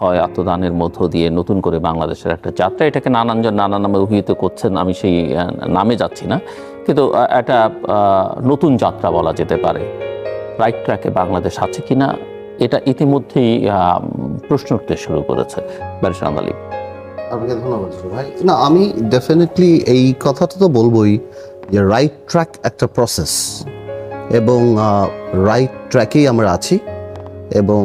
হয় আত্মদানের মধ্য দিয়ে নতুন করে বাংলাদেশের একটা যাত্রা। এটাকে নানানজন নানা নামে অভিহিত করছেন, আমি সেই নামে যাচ্ছি না। কিন্তু একটা নতুন যাত্রা বলা যেতে পারে। রাইট ট্র্যাকে বাংলাদেশ আছে কি না এটা ইতিমধ্যেই প্রশ্ন উঠতে শুরু করেছে ব্যারিস্টার আলী আপনাকে ধন্যবাদ ভাই। না, আমি ডেফিনেটলি এই কথাটা তো বলবোই যে রাইট ট্র্যাক একটা প্রসেস এবং রাইট ট্র্যাকেই আমরা আছি। এবং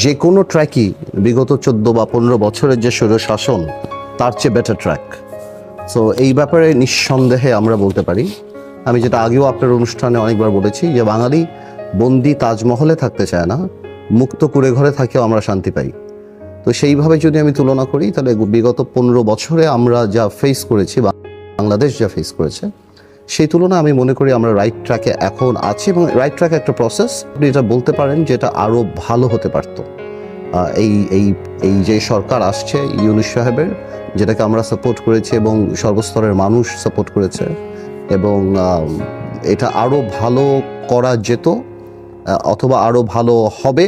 যে কোনো ট্র্যাকই বিগত চোদ্দ বা পনেরো বছরের যে স্বৈর শাসন, তার চেয়ে বেটার ট্র্যাক সো এই ব্যাপারে নিঃসন্দেহে আমরা বলতে পারি। আমি যেটা আগেও আপনার অনুষ্ঠানে অনেকবার বলেছি যে বাঙালি বন্দি তাজমহলে থাকতে চায় না, মুক্ত কুড়ে ঘরে থাকেও আমরা শান্তি পাই। তো সেইভাবে যদি আমি তুলনা করি, তাহলে বিগত পনেরো বছরে আমরা যা ফেস করেছি বাংলাদেশ যা ফেস করেছে সেই তুলনায় আমি মনে করি আমরা রাইট ট্র্যাকে এখন আছি এবং রাইট ট্র্যাক একটা প্রসেস আপনি এটা বলতে পারেন যে এটা আরও ভালো হতে পারত। এই এই এই যে সরকার আসছে, ইউনুস সাহেবের, যেটাকে আমরা সাপোর্ট করেছি এবং সর্বস্তরের মানুষ সাপোর্ট করেছে এবং এটা আরও ভালো করা যেত অথবা আরও ভালো হবে,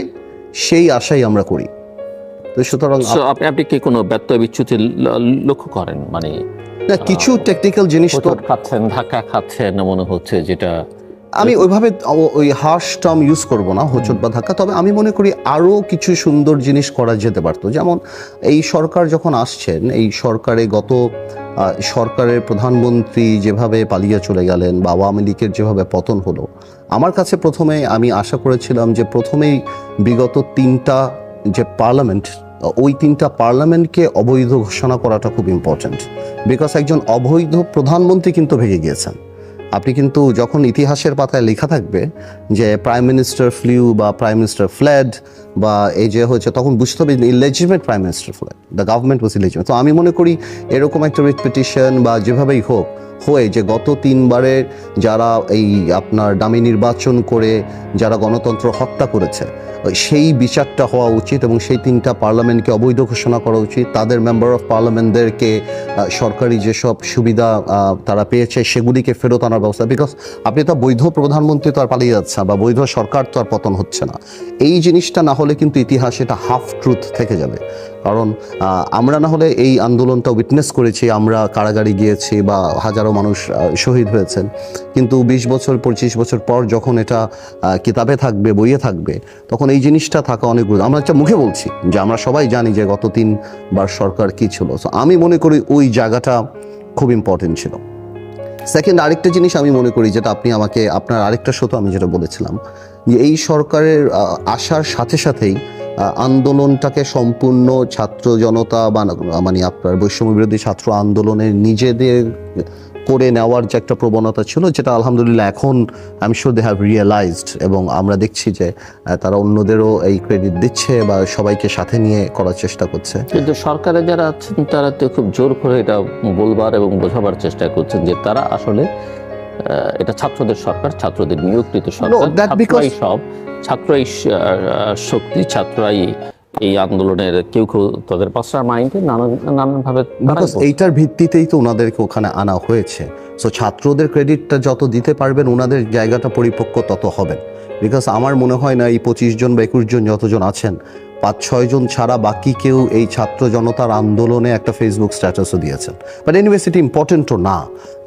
সেই আশাই আমরা করি। তো সুতরাং আপনি আপনি কি কোনো ব্যত্যয় বিচ্যুতি লক্ষ্য করেন? মানে না, কিছু টেকনিক্যাল জিনিস তো খাচ্ছেন ধাক্কা খাচ্ছেন মনে হচ্ছে যেটা আমি ওইভাবে ওই হার্শ টার্ম ইউজ করব না হোঁচট বা ধাক্কা। তবে আমি মনে করি আরও কিছু সুন্দর জিনিস করা যেতে পারতো। যেমন এই সরকার যখন আসছেন এই সরকারে গত সরকারের প্রধানমন্ত্রী যেভাবে পালিয়ে চলে গেলেন বা আওয়ামী লীগের যেভাবে পতন হলো আমার কাছে প্রথমে আমি আশা করেছিলাম যে প্রথমেই বিগত তিনটা যে পার্লামেন্ট, ওই তিনটা পার্লামেন্টকে অবৈধ ঘোষণা করাটা খুব ইম্পর্ট্যান্ট বিকজ একজন অবৈধ প্রধানমন্ত্রী কিন্তু ভেঙে গিয়েছেন। আপনি কিন্তু যখন ইতিহাসের পাতায় লেখা থাকবে যে প্রাইম মিনিস্টার ফ্লিউ বা প্রাইম মিনিস্টার ফ্ল্যাড বা এই যে হচ্ছে তখন বুঝতে হবে illegitimate prime minister fled the government was illegitimate তো আমি মনে করি এরকম একটা রিট পিটিশন বা যেভাবেই হোক, হয়ে যে গত তিনবারের যারা এই আপনার দামি নির্বাচন করে, যারা গণতন্ত্র হত্যা করেছে সেই বিচারটা হওয়া উচিত এবং সেই তিনটা পার্লামেন্টকে অবৈধ ঘোষণা করা উচিত। তাদের মেম্বার অফ পার্লামেন্টদেরকে সরকারি যেসব সুবিধা তারা পেয়েছে সেগুলিকে ফেরত আনার ব্যবস্থা। বিকজ আপনি তো বৈধ প্রধানমন্ত্রী তো আর পালিয়ে যাচ্ছে, বা বৈধ সরকার তো আর পতন হচ্ছে না। এই জিনিসটা না হলে কিন্তু ইতিহাস এটা হাফ ট্রুথ থেকে যাবে। কারণ আমরা না হলে এই আন্দোলনটা উইটনেস করেছি আমরা কারাগারে গিয়েছি বা হাজারো মানুষ শহীদ হয়েছেন। কিন্তু বিশ বছর পঁচিশ বছর পর যখন এটা কিতাবে থাকবে বইয়ে থাকবে তখন এই জিনিসটা থাকা অনেক গুরুত্ব আমরা একটা মুখে বলছি যে আমরা সবাই জানি যে গত তিনবার সরকার কি ছিল। So, আমি মনে করি ওই জায়গাটা খুব ইম্পর্টেন্ট ছিল। সেকেন্ড আরেকটা জিনিস আমি মনে করি যেটা আপনি আমাকে আপনার আরেকটা শত আমি যেটা বলেছিলাম। যে এই সরকারের আসার সাথে সাথেই আন্দোলনটাকে সম্পূর্ণ ছাত্র জনতা বা মানে আপনার বৈষম্য বিরোধী ছাত্র আন্দোলনের নিজেদের করে নেওয়ার যে একটা প্রবণতা ছিল, যেটা আলহামদুলিল্লাহ এখন আমি শিওর দে হ্যাভ রিয়েলাইজড এবং আমরা দেখছি যে তারা অন্যদেরও এই ক্রেডিট দিচ্ছে বা সবাইকে সাথে নিয়ে করার চেষ্টা করছে। কিন্তু সরকারে যারা আছেন, তারা তো খুব জোর করে এটা বলবার এবং বোঝাবার চেষ্টা করছেন যে তারা আসলে এটা ছাত্রদের সরকার ছাত্রদের নিয়োগকৃত সরকার। সব ছাত্রই শক্তি ছাত্রই এই আন্দোলনের কেউ কেউ তাদের পাশার মাইন্ডে নানান নানানভাবে এইটার ভিত্তিতেই তো ওনাদেরকে ওখানে আনা হয়েছে। সো ছাত্রদের ক্রেডিটটা যত দিতে পারবেন ওনাদের জায়গাটা পরিপক্ক তত হবেন বিকজ আমার মনে হয় না এই পঁচিশ জন বা একুশ জন যতজন আছেন পাঁচ ছয় জন ছাড়া বাকি কেউ এই ছাত্র জনতার আন্দোলনে একটা ফেসবুক স্ট্যাটাসও দিয়েছেন। বাট এনিওয়েস এটি ইম্পর্টেন্টও না,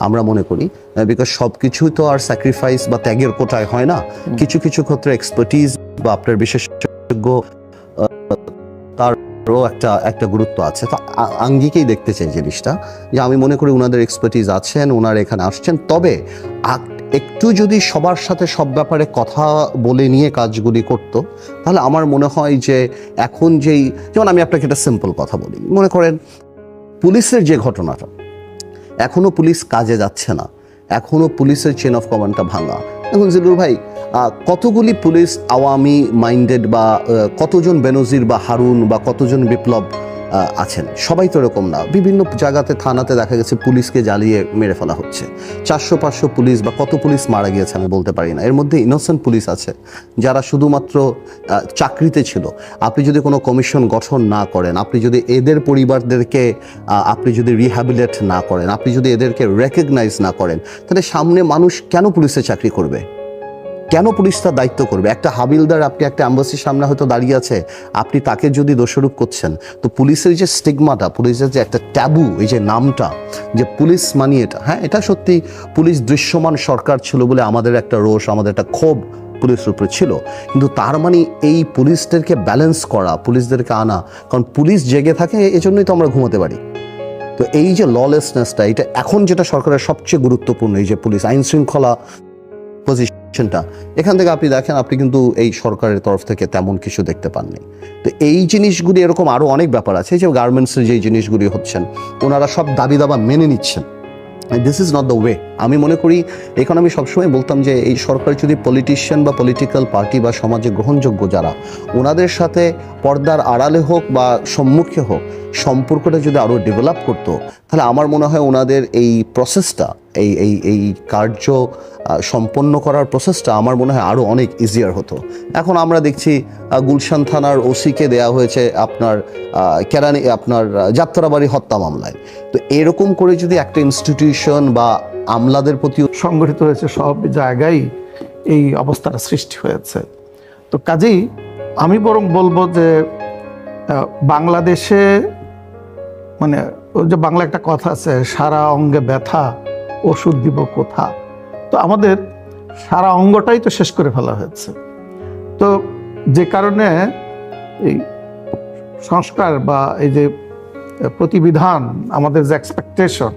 আমরা মনে করি বিকজ সব কিছুই তো আর স্যাক্রিফাইস বা ত্যাগের কোটায় হয় না। কিছু কিছু ক্ষেত্রে এক্সপার্টিজ বা আপনার বিশেষজ্ঞ তারও একটা একটা গুরুত্ব আছে। তো আঙ্গিকেই দেখতে চাই জিনিসটা, যে আমি মনে করি ওনাদের এক্সপার্টিজ আছেন ওনারা এখানে আসছেন। তবে একটু যদি সবার সাথে সব ব্যাপারে কথা বলে নিয়ে কাজগুলি করতো, তাহলে আমার মনে হয় যে এখন যেই, যেমন আমি আপনাকে একটা সিম্পল কথা বলি। মনে করেন, পুলিশের যে ঘটনাটা, এখনও পুলিশ কাজে যাচ্ছে না। এখনও পুলিশের চেন অফ কমান্ডটা ভাঙা। এখন জিলুর ভাই কতগুলি পুলিশ আওয়ামী মাইন্ডেড বা কতজন বেনজির বা হারুন বা কতজন বিপ্লব আছেন। সবাই তো এরকম না। বিভিন্ন জায়গাতে, থানাতে দেখা গেছে পুলিশকে জ্বালিয়ে মেরে ফেলা হচ্ছে। চারশো পাঁচশো পুলিশ বা কত পুলিশ মারা গিয়েছে আমি বলতে পারি না। এর মধ্যে ইনোসেন্ট পুলিশ আছে, যারা শুধুমাত্র চাকরিতে ছিল। আপনি যদি কোনো কমিশন গঠন না করেন, আপনি যদি এদের পরিবারদেরকে আপনি যদি রিহ্যাবিলেট না করেন, আপনি যদি এদেরকে রেকগনাইজ না করেন, তাহলে সামনে মানুষ কেন পুলিশে চাকরি করবে? কেন পুলিশ তার দায়িত্ব করবে? একটা হাবিলদার, আপনি একটা অ্যাম্বাসির সামনে হয়তো দাঁড়িয়ে আছে, আপনি তাকে যদি দোষারোপ করছেন, তো পুলিশের যে স্টিগমাটা, পুলিশের যে একটা ট্যাবু, এই যে নামটা, যে পুলিশ মানি এটা হ্যাঁ এটা সত্যি পুলিশ দৃশ্যমান সরকার ছিল বলে আমাদের একটা রোষ, আমাদের একটা ক্ষোভ পুলিশের উপরে ছিল। কিন্তু তার মানে এই পুলিশদেরকে ব্যালেন্স করা, পুলিশদেরকে আনা, কারণ পুলিশ জেগে থাকে, এজন্যই তো আমরা ঘুমাতে পারি। তো এই যে ললেসনেসটা এটা এখন যেটা সরকারের সবচেয়ে গুরুত্বপূর্ণ, এই যে পুলিশ আইন শৃঙ্খলা পজিশনটা এখান থেকে আপনি দেখেন, আপনি কিন্তু এই সরকারের তরফ থেকে তেমন কিছু দেখতে পাননি। তো এই জিনিসগুলি এরকম আরও অনেক ব্যাপার আছে যে গার্মেন্টসের যে জিনিসগুলি হচ্ছেন, ওনারা সব দাবি দাবা মেনে নিচ্ছেন। This is not the way আমি মনে করি, এখন আমি সবসময় বলতাম যে এই সরকার যদি পলিটিশিয়ান বা পলিটিক্যাল পার্টি বা সমাজে গ্রহণযোগ্য যারা, ওনাদের সাথে পর্দার আড়ালে হোক বা সম্মুখে হোক, সম্পর্কটা যদি আরও ডেভেলপ করতো, তাহলে আমার মনে হয় ওনাদের এই প্রসেসটা এই এই এই কার্য সম্পন্ন করার প্রসেসটা আমার মনে হয় আরও অনেক ইজিয়ার হতো। এখন আমরা দেখছি গুলশান থানার ওসিকে দেয়া হয়েছে আপনার কেরানি, আপনার যাত্রাবাড়ি হত্যা মামলায়। তো এরকম করে যদি একটা ইনস্টিটিউশন বা আমলাদের প্রতি সংগঠিত হয়েছে সব জায়গায় এই অবস্থাটা সৃষ্টি হয়েছে। তো কাজেই আমি বরং বলব যে বাংলাদেশে মানে ওই যে বাংলা একটা কথা আছে, সারা অঙ্গে ব্যথা ওষুধ দিব কোথা? তো আমাদের সারা অঙ্গটাই তো শেষ করে ফেলা হয়েছে। তো যে কারণে এই সংস্কার বা এই যে প্রতিবিধান, আমাদের যে এক্সপেকটেশন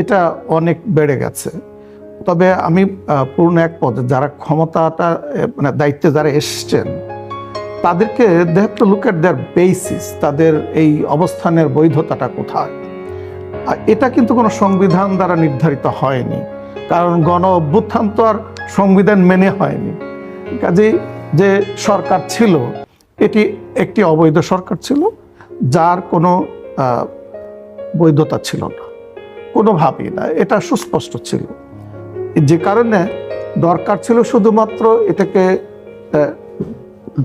এটা অনেক বেড়ে গেছে। তবে আমি পূর্ণ এক পদে, যারা ক্ষমতাটা মানে দায়িত্বে যারা এসছেন, তাদেরকে they have to look at their basis তাদের এই অবস্থানের বৈধতাটা কোথায়? আর এটা কিন্তু কোনো সংবিধান দ্বারা নির্ধারিত হয়নি। কারণ গণ অভ্যুত্থান তো আর সংবিধান মেনে হয়নি। কাজেই যে সরকার ছিল, এটি একটি অবৈধ সরকার ছিল, যার কোনো বৈধতা ছিল না। কোনোভাবেই না, এটা সুস্পষ্ট ছিল। যে কারণে দরকার ছিল শুধুমাত্র এটাকে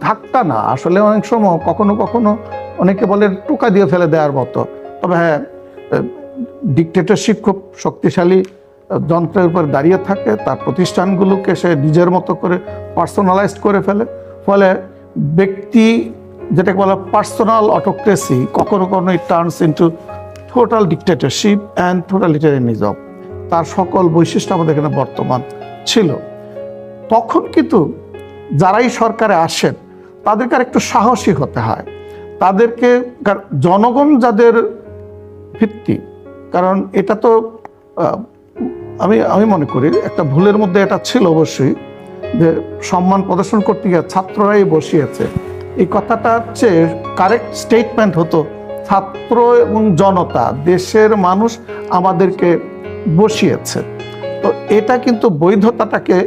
ধাক্কা না, আসলে অনেক সময় কখনো কখনো অনেকে বলে টোকা দিয়ে ফেলে দেওয়ার মতো। তবে হ্যাঁ ডিকটেটরশিপ খুব শক্তিশালী যন্ত্রের উপর দাঁড়িয়ে থাকে। তার প্রতিষ্ঠানগুলোকে সে নিজের মতো করে পার্সোনালাইজড করে ফেলে। ফলে ব্যক্তি যেটাকে বলা পার্সোনাল অটোক্রেসি কখনো কখনো it turns into total dictatorship and totalitarianism তার সকল বৈশিষ্ট্য আমাদের এখানে বর্তমান ছিল। তখন কিন্তু যারাই সরকারে আসেন, তাদেরকে আর একটু সাহসী হতে হয়। তাদেরকে জনগণ যাদের ভিত্তি কারণ এটা তো আমি আমি মনে করি একটা ভুলের মধ্যে এটা ছিল অবশ্যই, যে সম্মান প্রদর্শন করতে গিয়ে ছাত্ররাই বসিয়েছে। এই কথাটা হচ্ছে কারেক্ট স্টেটমেন্ট হতো, ছাত্র এবং জনতা, দেশের মানুষ আমাদেরকে বসিয়েছে। তো এটা কিন্তু বৈধতাটাকে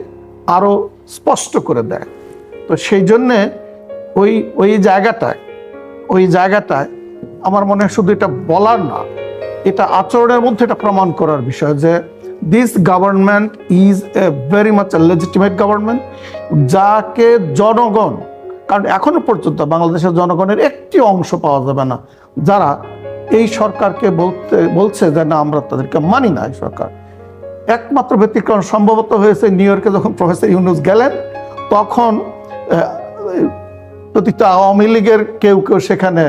আরও স্পষ্ট করে দেয়। তো সেই জন্যে ওই ওই জায়গাটায় ওই জায়গাটায় আমার মনে হয় শুধু এটা বলার না এটা আচরণের মধ্যে এটা প্রমাণ করার বিষয় যে this government is a very much legitimate government যাকে জনগণ, কারণ এখনও পর্যন্ত বাংলাদেশের জনগণের একটি অংশ পাওয়া যাবে না, যারা এই সরকারকে বলতে, বলছে যে না, আমরা তাদেরকে মানি না এই সরকার। একমাত্র ব্যতিক্রম সম্ভবত হয়েছে নিউ ইয়র্কে যখন প্রফেসর ইউনুস গেলেন, তখন প্রতিটা আওয়ামী লীগের কেউ কেউ সেখানে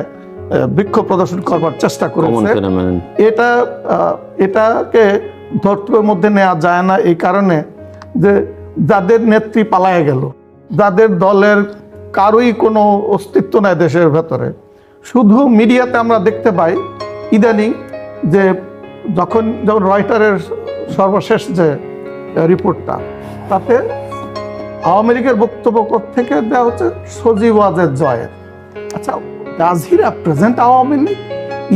বিক্ষোভ প্রদর্শন করবার চেষ্টা করেছে। এটা এটাকে ধর্তব্যের মধ্যে নেওয়া যায় না এই কারণে যে যাদের নেত্রী পালায় গেল যাদের দলের কারোই কোনো অস্তিত্ব নাই দেশের ভেতরে। শুধু মিডিয়াতে আমরা দেখতে পাই ইদানিং যে যখন যখন রয়টারের সর্বশেষ যে রিপোর্টটা তাতে আওয়ামী লীগের বক্তব্য থেকে দেওয়া হচ্ছে সজীব ওয়াজের জয়ের আচ্ছা does he represent Awami League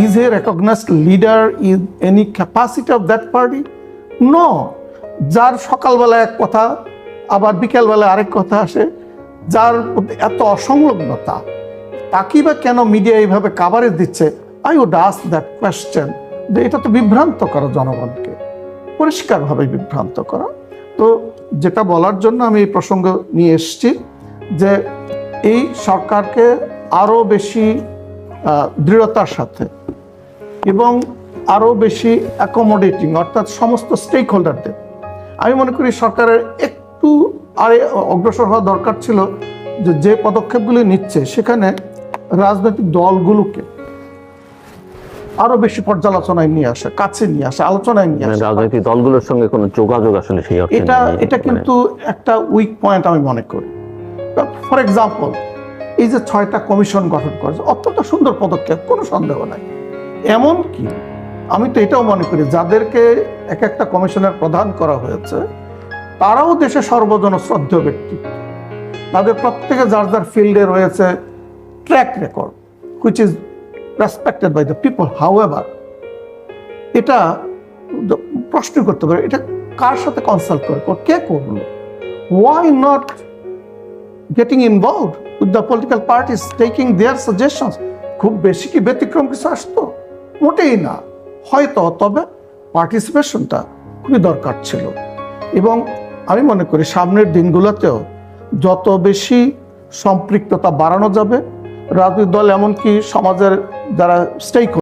is a recognized leader is any capacity of that party no যার সকালবেলা এক কথা, আবার বিকেলবেলা আরেক কথা আসে, যার এত অসংলগ্নতা, তাকেই বা কেন মিডিয়া এইভাবে কাভারেজ দিচ্ছে? I would ask that question যে এটা তো বিভ্রান্ত করা জনগণকে। পরিষ্কারভাবে বিভ্রান্ত করা। তো যেটা বলার জন্য আমি এই প্রসঙ্গ নিয়ে এসেছি যে এই সরকারকে আরও বেশি দৃঢ়তার সাথে এবং আরও বেশি অ্যাকোমোডেটিং অর্থাৎ সমস্ত স্টেক হোল্ডারদের আমি মনে করি সরকারের একটু আর অগ্রসর হওয়া দরকার ছিল যে যে পদক্ষেপগুলি নিচ্ছে সেখানে রাজনৈতিক দলগুলোকে আরও বেশি পর্যালোচনায় নিয়ে আসা কাছে নিয়ে আসা আলোচনায় নিয়ে মানে আসা। রাজনৈতিক দলগুলোর সঙ্গে কোনো যোগাযোগ আসলে সেই এটা এটা মানে কিন্তু একটা উইক পয়েন্ট আমি মনে করি। ফর এক্সাম্পল এই যে ছয়টা কমিশন গঠন করেছে, অত্যন্ত সুন্দর পদক্ষেপ, কোনো সন্দেহ নাই। এমন কি আমি তো এটাও মনে করি, যাদেরকে এক একটা কমিশনের প্রধান করা হয়েছে, তারাও দেশে সর্বজন শ্রদ্ধেয় ব্যক্তি। তাদের প্রত্যেকে যার যার ফিল্ডে রয়েছে track record which is respected by the people however এটা প্রশ্ন করতে পারে, এটা কার সাথে কনসাল্ট কর- কে করল? Why not getting involve with the political parties taking their suggestions খুব বেশি কি ব্যতিক্রম কিছু আসতো? মোটেই না। হয়তো, তবে পার্টিসিপেশনটা খুবই দরকার ছিল। এবং আমি মনে করি সামনের দিনগুলোতেও যত বেশি সম্পৃক্ততা বাড়ানো যাবে, রাজনৈতিক দল এমনকি সমাজের যারা স্টেক